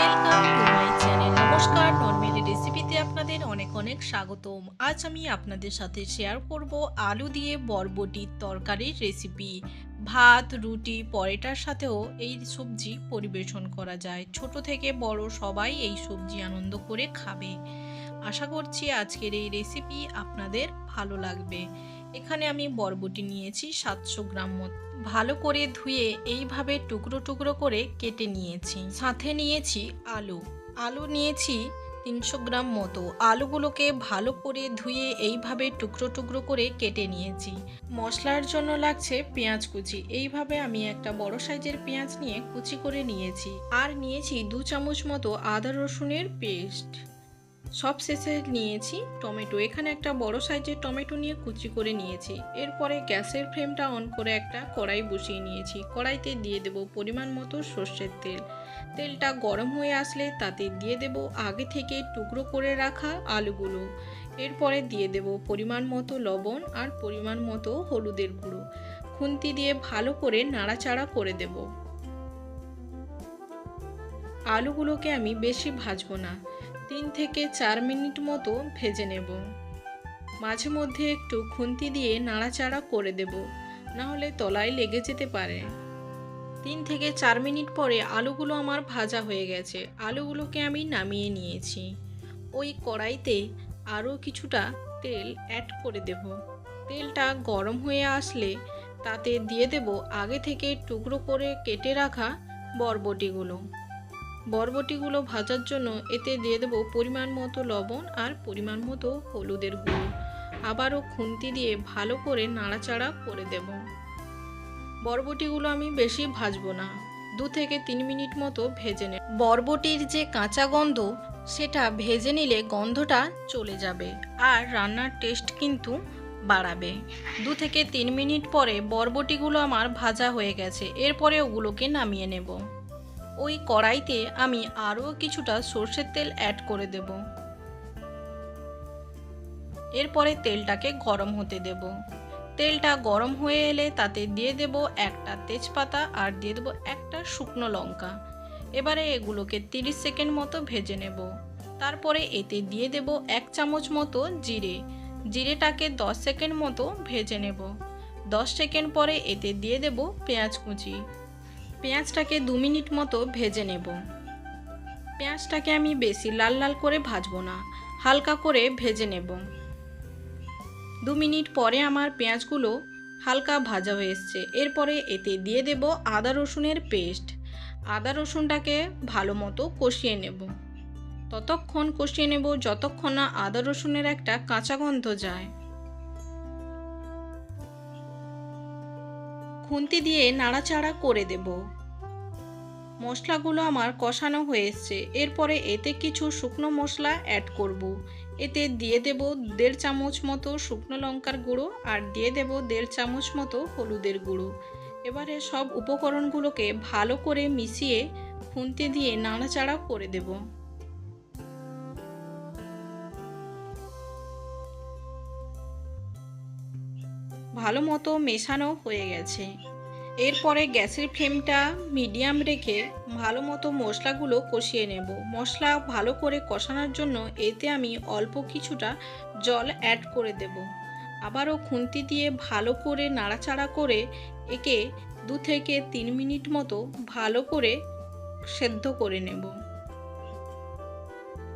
Welcome to my channel নমস্কার normally রেসিপিতে আপনাদের অনেক অনেক স্বাগতম। আজ আমি আপনাদের সাথে শেয়ার করব আলু দিয়ে বরবটির তরকারির রেসিপি ভাত, রুটি, পরোটার সাথেও এই সবজি পরিবেশন করা যায়। ছোট থেকে বড় সবাই এই সবজি আনন্দ করে খাবে। আশা করছি আজকের এই রেসিপি আপনাদের ভালো লাগবে। এখানে আমি বরবটি নিয়েছি সাতশো গ্রাম মতো। ভালো করে ধুয়ে এইভাবে টুকরো টুকরো করে কেটে নিয়েছি। সাথে নিয়েছি আলু। আলু নিয়েছি তিনশো গ্রাম মতো। আলুগুলোকে ভালো করে ধুয়ে এইভাবে টুকরো টুকরো করে কেটে নিয়েছি। মশলার জন্য লাগছে পেঁয়াজ কুচি। এইভাবে আমি একটা বড় সাইজের পেঁয়াজ নিয়ে কুচি করে নিয়েছি। আর নিয়েছি দু চামচ মতো আদা রসুনের পেস্ট। সব শেষে নিয়েছি টমেটো। এখানে একটা বড় সাইজের টমেটো নিয়ে কুচি করে নিয়েছি। এরপরে গ্যাসের ফ্লেমটা অন করে একটা কড়াই বসিয়ে নিয়েছি। কড়াইতে দিয়ে দেব পরিমাণ মতো সর্ষের তেল। তেলটা গরম হয়ে আসলে তাতে দিয়ে দেব আগে থেকে টুকরো করে রাখা আলুগুলো। এরপরে দিয়ে দেব পরিমাণ মতো লবণ আর পরিমাণ মতো হলুদের গুঁড়ো। খুন্তি দিয়ে ভালো করে নাড়াচাড়া করে দেব। আলুগুলোকে আমি বেশি ভাজবো না। তিন থেকে চার মিনিট মতো ভেজে নেব। মাঝে মধ্যে একটু খুন্তি দিয়ে নাড়াচাড়া করে দেব, না হলে তলায় লেগে যেতে পারে। তিন থেকে চার মিনিট পরে আলুগুলো আমার ভাজা হয়ে গেছে। আলুগুলোকে আমি নামিয়ে নিয়েছি। ওই কড়াইতে আরও কিছুটা তেল অ্যাড করে দেব। তেলটা গরম হয়ে আসলে তাতে দিয়ে দেব আগে থেকে টুকরো করে কেটে রাখা বরবটিগুলো। বরবটিগুলো ভাজার জন্য এতে দিয়ে দেবো পরিমাণ মতো লবণ আর পরিমাণ মতো হলুদের গুঁড়ো। আবারও খুন্তি দিয়ে ভালো করে নাড়াচাড়া করে দেব। বরবটিগুলো আমি বেশি ভাজবো না। দু থেকে তিন মিনিট মতো ভেজে নেব। বরবটির যে কাঁচা গন্ধ, সেটা ভেজে নিলে গন্ধটা চলে যাবে আর রান্নার টেস্ট কিন্তু বাড়াবে। দু থেকে তিন মিনিট পরে বরবটিগুলো আমার ভাজা হয়ে গেছে। এরপরে ওগুলোকে নামিয়ে নেব। ওই কড়াইতে আমি আরও কিছুটা সর্ষের তেল অ্যাড করে দেব। এরপরে তেলটাকে গরম হতে দেব। তেলটা গরম হয়ে এলে তাতে দিয়ে দেব একটা তেজপাতা আর দিয়ে দেবো একটা শুকনো লঙ্কা। এবারে এগুলোকে 30 সেকেন্ড মতো ভেজে নেব। তারপরে এতে দিয়ে দেব এক চামচ মতো জিরে। জিরেটাকে 10 সেকেন্ড মতো ভেজে নেব। 10 সেকেন্ড পরে এতে দিয়ে দেব পেঁয়াজ কুচি। পেঁয়াজটাকে দু মিনিট মতো ভেজে নেব। পেঁয়াজটাকে আমি বেশি লাল লাল করে ভাজবো না, হালকা করে ভেজে নেব। দু মিনিট পরে আমার পেঁয়াজগুলো হালকা ভাজা হয়ে এসছে। এরপরে এতে দিয়ে দেব আদা রসুনের পেস্ট। আদা রসুনটাকে ভালো মতো কষিয়ে নেব। ততক্ষণ কষিয়ে নেব যতক্ষণ না আদা রসুনের একটা কাঁচা গন্ধ যায়। খুন্তি দিয়ে নাড়াচাড়া করে দেব। মশলাগুলো আমার কষানো হয়ে এসছে। এরপরে এতে কিছু শুকনো মশলা অ্যাড করব। এতে দিয়ে দেব দেড় চামচ মতো শুকনো লঙ্কার গুঁড়ো আর দিয়ে দেব দেড় চামচ মতো হলুদের গুঁড়ো। এবারে সব উপকরণগুলোকে ভালো করে মিশিয়ে খুন্তি দিয়ে নাড়াচাড়া করে দেব। ভালো মতো মেশানো হয়ে গেছে। এরপরে গ্যাসের ফ্লেমটা মিডিয়াম রেখে ভালো মতো মশলাগুলো কষিয়ে নেব। মশলা ভালো করে কষানোর জন্য এতে আমি অল্প কিছুটা জল অ্যাড করে দেব। আবারও খুন্তি দিয়ে ভালো করে নাড়াচাড়া করে একে দু থেকে তিন মিনিট মতো ভালো করে সেদ্ধ করে নেব।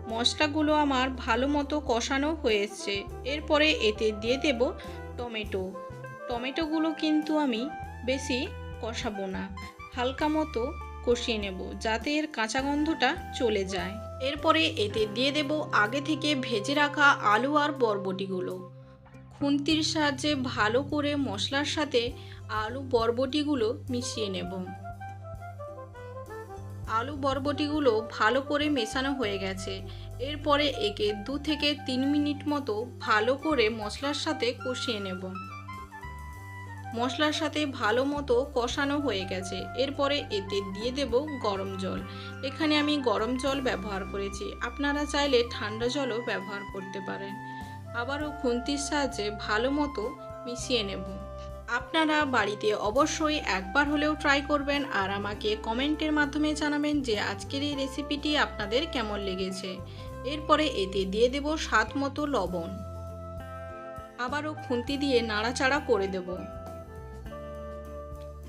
মশলাগুলো আমার ভালো মতো কষানো হয়ে এসছে এরপরে এতে দিয়ে দেব টমেটো। টমেটোগুলো কিন্তু আমি বেশি কষাবো না। হালকা মতো কষিয়ে নেব যাতে এর কাঁচা গন্ধটা চলে যায়। এরপরে এতে দিয়ে দেব আগে থেকে ভেজে রাখা আলু আর বরবটিগুলো। খুন্তির সাহায্যে ভালো করে মশলার সাথে আলু বরবটিগুলো মিশিয়ে নেব। আলু বরবটিগুলো ভালো করে মেশানো হয়ে গেছে। এরপরে একে দু থেকে তিন মিনিট মতো ভালো করে মশলার সাথে কষিয়ে নেব। মশলার সাথে ভালো মতো কষানো হয়ে গেছে। এরপরে এতে দিয়ে দেব গরম জল। এখানে আমি গরম জল ব্যবহার করেছি। আপনারা চাইলে ঠান্ডা জলও ব্যবহার করতে পারেন। আবারও খুন্তির সাহায্যে ভালো মতো মিশিয়ে নেব। আপনারা বাড়িতে অবশ্যই একবার হলেও ট্রাই করবেন আর আমাকে কমেন্টের মাধ্যমে জানাবেন যে আজকের এই রেসিপিটি আপনাদের কেমন লেগেছে। এরপরে এতে দিয়ে দেব স্বাদ মতো লবণ। আবারও খুন্তি দিয়ে নাড়াচাড়া করে দেব।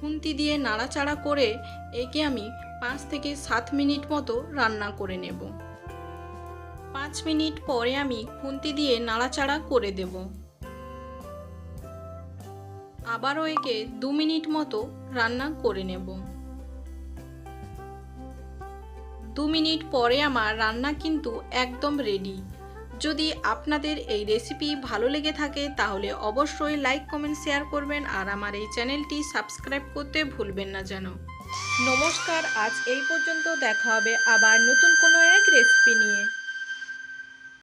খুন্তি দিয়ে নাড়াচাড়া করে একে আমি পাঁচ থেকে সাত মিনিট মতো রান্না করে নেব। পাঁচ মিনিট পরে আমি খুন্তি দিয়ে নাড়াচাড়া করে দেব। আবারও একে দু মিনিট মতো রান্না করে নেব। দু মিনিট পরে আমার রান্না কিন্তু একদম রেডি যদি আপনাদের এই রেসিপি ভালো লেগে থাকে, তাহলে অবশ্যই লাইক কমেন্ট শেয়ার করবেন আর আমার এই চ্যানেলটি সাবস্ক্রাইব করতে ভুলবেন না যেন। নমস্কার, আজ এই পর্যন্ত দেখা হবে আবার নতুন কোনো এক রেসিপি নিয়ে।